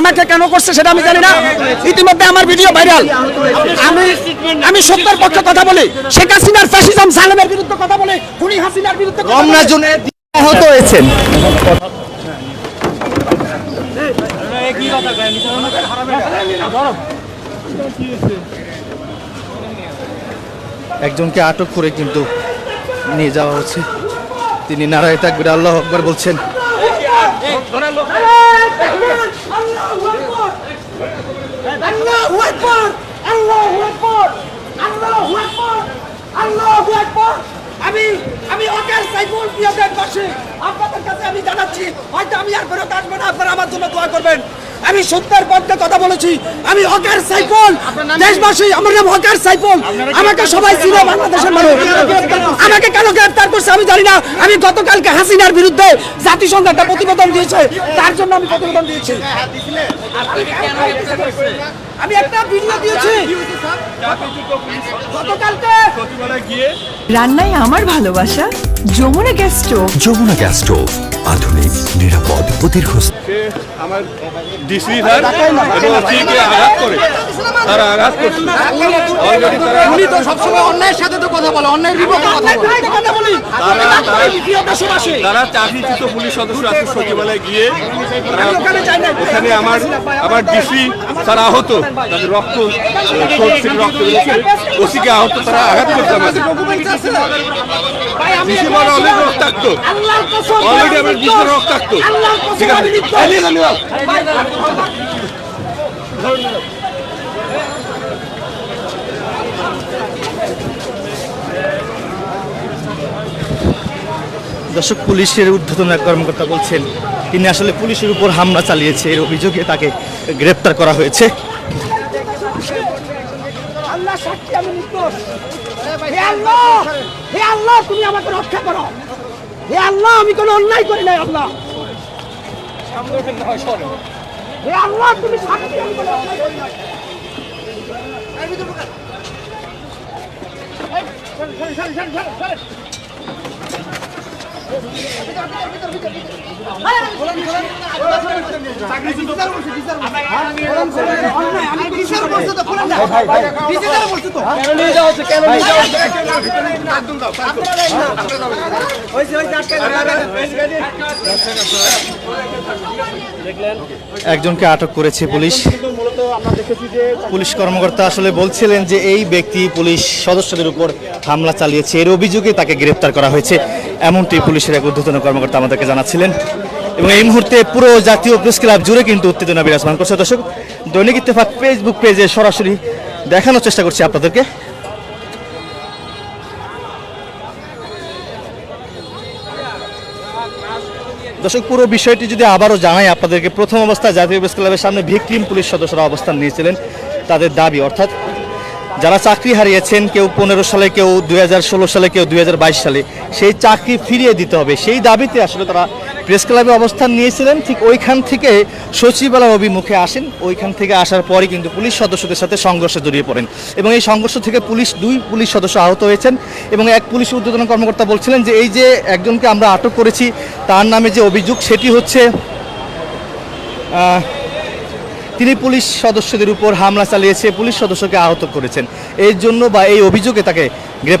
আমাকে কেন করছে সেটা আমি জানি না। ইতিমধ্যে আমার ভিডিও ভাইরাল। আমি আমি সত্যের পক্ষে কথা বলি। শেখ হাসিনার ফ্যাসিজম সালেমের বিরুদ্ধে কথা বলি। খুনি হাসিনার বিরুদ্ধে রমনা জোনে আহত হয়েছেন। একজনকে আটক করে কিন্তু নিয়ে যাওয়া হচ্ছে। তিনি নারায় তাকবির, আল্লাহ আকবর বলছেন আল্লাহু আকবার আল্লাহু আকবার আল্লাহু আকবার আল্লাহু আকবার আমি আমি অকাল সাইফুল প্রিয় দেশবাসী আপনাদের কাছে আমি জানাচ্ছি হয়তো আমি আর ফেরত আসব না আপনারা আমার জন্য দোয়া করবেন। আমি সত্যের পক্ষে কথা বলেছি আমি হকার সাইফুল। দেশবাসী আমার নাম হকার সাইফুল। আমাকে সবাই চিনে বাংলাদেশের মানুষ। আমাকে কেন গ্রেফতার করছে আমি জানি না। আমি গতকালকে হাসিনার বিরুদ্ধে জাতিসংঘ একটা প্রতিবেদন দিয়েছে। তার জন্য আমি প্রতিবেদন দিয়েছি। আমি একটা ভিডিও দিয়েছি। গতকালকে রান্নায় আমার ভালোবাসা? Jamuna gas stove. Jamuna gas stove আধুনিক নিরাপদ ও দীর্ঘস্থায়ী। আমার ডিসি স্যার এবং ওসিকে আঘাত করে তারা আঘাত করছে। অলরেডি তারা উনি তো সবসময় অন্যায়ের সাথে তো কথা বলে অন্যায়ের বিপক্ষে কথা বলে। তারা- চাকরিচ্যুত পুলিশ সদস্য আজকে সচিবালয়ে গিয়ে ওখানে আমার আমার ডিসি তারা আহত তাদের রক্ত থেকে রক্ত বেরোচ্ছে ওসিকে আহত তারা আঘাত করছে আমাদের। ডিসি বড় অনেক রক্তাক্ত। অলরেডি আমার ডিসি রক্তাক্ত। ঠিক আছে? দর্শক পুলিশের ঊর্ধ্বতন এক কর্মকর্তা বলছেন তিনি আসলে পুলিশের উপর হামলা চালিয়েছে। এর অভিযোগে তাকে গ্রেপ্তার করা হয়েছে। আল্লাহ সাক্ষী আমি নির্দোষ হে আল্লাহ! হে আল্লাহ তুমি আমাকে রক্ষা করো। হে আল্লাহ আমি কোনো অন্যায় করি নাই আল্লাহ। হে আল্লাহ তুমি সাক্ষী আমি কোনো অন্যায় করি নাই। একজনকে আটক করেছে পুলিশ। পুলিশ কর্মকর্তা আসলে বলছিলেন যে এই ব্যক্তি পুলিশ সদস্যদের উপর হামলা চালিয়েছে। এর অভিযোগে তাকে গ্রেপ্তার করা হয়েছে। এমনটি পুলিশের এক ঊর্ধ্বতন কর্মকর্তা আমাদেরকে জানাচ্ছিলেন। এবং এই মুহূর্তে পুরো জাতীয় প্রেস ক্লাব জুড়ে কিন্তু উত্তেজনা বিরাজমান করছে। দর্শক, দৈনিক ইত্তেফাক ফেসবুক পেজে সরাসরি দেখানোর চেষ্টা করছি আপনাদেরকে। দর্শক, পুরো বিষয়টি যদি আবারও জানাই, আপনাদেরকে প্রথম অবস্থায় জাতীয় প্রেস ক্লাবের সামনে ভিকটিম পুলিশ সদস্যরা অবস্থান নিয়েছিলেন তাদের দাবি। অর্থাৎ যারা চাকরি হারিয়েছেন, কেউ পনেরো সালে, কেউ দুই হাজার ষোলো সালে, কেউ দুই হাজার বাইশ সালে, সেই চাকরি ফিরিয়ে দিতে হবে। সেই দাবিতে আসলে তারা প্রেস ক্লাবে অবস্থান নিয়েছিলেন। ঠিক ওইখান থেকে সচিবালয় অভিমুখে আসেন। ওইখান থেকে আসার পরই কিন্তু পুলিশ সদস্যদের সাথে সংঘর্ষে জড়িয়ে পড়েন। এবং এই সংঘর্ষ থেকে পুলিশ, দুই পুলিশ সদস্য আহত হয়েছেন এবং এক পুলিশ উদ্বোধন কর্মকর্তা বলছিলেন যে, এই যে একজনকে আমরা আটক করেছি, তার নামে যে অভিযোগ, সেটি হচ্ছে তিনি পুলিশ সদস্যদের উপর হামলা চালিয়েছে, পুলিশ সদস্যকে আহত করেছেন। এর জন্য বা এই অভিযোগে তাকে গ্রেপ্তার